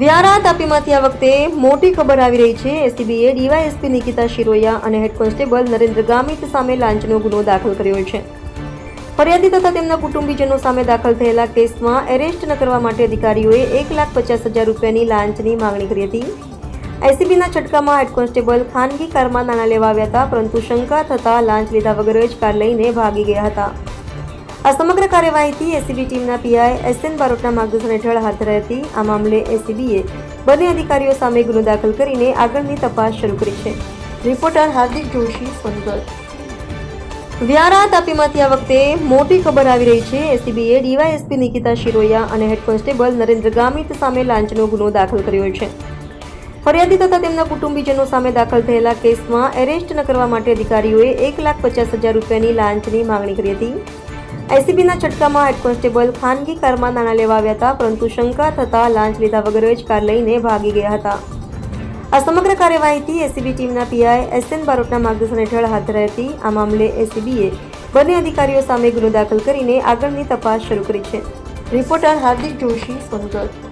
વ્યારા તાપીમાંથી આ વખતે મોટી ખબર આવી રહી છે. એસીબીએ ડીવાયએસપી નિકિતા શિરોયા અને હેડ કોન્સ્ટેબલ નરેન્દ્ર ગામિત સામે લાંચનો ગુનો દાખલ કર્યો છે. ફરિયાદી તથા તેમના કુટુંબીજનો સામે દાખલ થયેલા કેસમાં એરેસ્ટ ન કરવા માટે અધિકારીઓએ એક લાખ પચાસ હજાર રૂપિયાની લાંચની માંગણી કરી હતી. એસીબીના છટકામાં હેડ કોન્સ્ટેબલ ખાનગી કારમાં નાણાં લેવા આવ્યા હતા, પરંતુ શંકા થતાં લાંચ લીધા વગર જ કાર લઈને ભાગી ગયા હતા. આ સમગ્ર કાર્યવાહીથી એસીબી ટીમના પીઆઈ એસ એન બારોટના માર્ગદર્શન હેઠળ હાથ ધરાઈ હતી. આ મામલે એસીબીએ બંને અધિકારીઓ સામે ગુનો દાખલ કરીને આગળની તપાસ શરૂ કરી છે. રિપોર્ટર હાર્દિક જોશી, સોનગઢ. વ્યારા તાપીમાંથી આ વખતે મોટી ખબર આવી રહી છે. એસીબીએ ડીવાયએસપી નિકિતા શિરોયા અને હેડ કોન્સ્ટેબલ નરેન્દ્ર ગામિત સામે લાંચનો ગુનો દાખલ કર્યો છે. ફરિયાદી તથા તેમના કુટુંબીજનો સામે દાખલ થયેલા કેસમાં એરેસ્ટ ન કરવા માટે અધિકારીઓએ એક લાખ પચાસ હજાર રૂપિયાની લાંચની માંગણી કરી હતી. એસીબીના છટકામાં હેડ કોન્સ્ટેબલ ખાનગી કારમાં નાણાં લેવા આવ્યા હતા, પરંતુ શંકા થતાં લાંચ લીધા વગર જ કાર લઈને ભાગી ગયા હતા. આ સમગ્ર કાર્યવાહીથી એસીબી ટીમના પીઆઈ એસ એન બારોટના માર્ગદર્શન હેઠળ હાથ ધરાઈ હતી. આ મામલે એસીબીએ બંને અધિકારીઓ સામે ગુનો દાખલ કરીને આગળની તપાસ શરૂ કરી છે. રિપોર્ટર હાર્દિક જોશી, સોનગઢ.